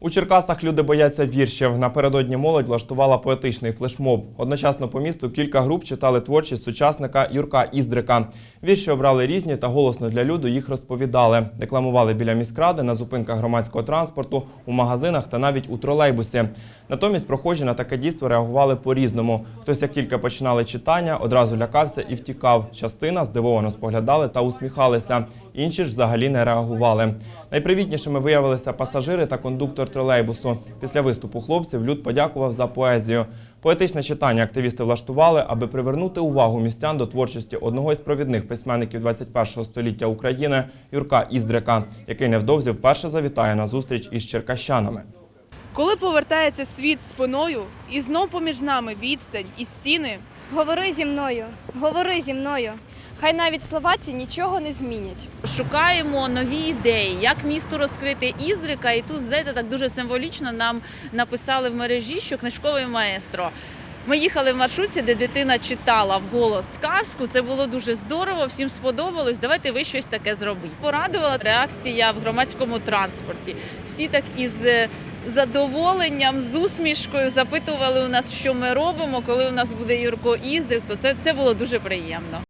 У Черкасах люди бояться віршів. Напередодні молодь влаштувала поетичний флешмоб. Одночасно по місту кілька груп читали творчість сучасника Юрка Іздрика. Вірші обрали різні та голосно для люду їх розповідали. Декламували біля міськради, на зупинках громадського транспорту, у магазинах та навіть у тролейбусі. Натомість прохожі на таке дійство реагували по-різному. Хтось, як тільки починали читання, одразу лякався і втікав. Частина здивовано споглядали та усміхалися. Інші ж взагалі не реагували. Найпривітнішими виявилися пасажири та кондуктор тролейбусу. Після виступу хлопців люд подякував за поезію. Поетичне читання активісти влаштували, аби привернути увагу містян до творчості одного із провідних письменників 21 століття України Юрка Іздрика, який невдовзі вперше завітає на зустріч із черкащанами. Коли повертається світ спиною, і знов поміж нами відстань і стіни, Говори зі мною, говори зі мною. Хай навіть слова ці нічого не змінять. Шукаємо нові ідеї, як місто розкрити Іздрика. І тут, знаєте, так дуже символічно нам написали в мережі, що книжковий маестро. Ми їхали в маршрутці, де дитина читала вголос сказку. Це було дуже здорово, всім сподобалось. Давайте ви щось таке зробіть. Порадувала реакція в громадському транспорті. Всі так із е, задоволенням, з усмішкою запитували у нас, що ми робимо, коли у нас буде Юрко Іздрик. То це, це було дуже приємно.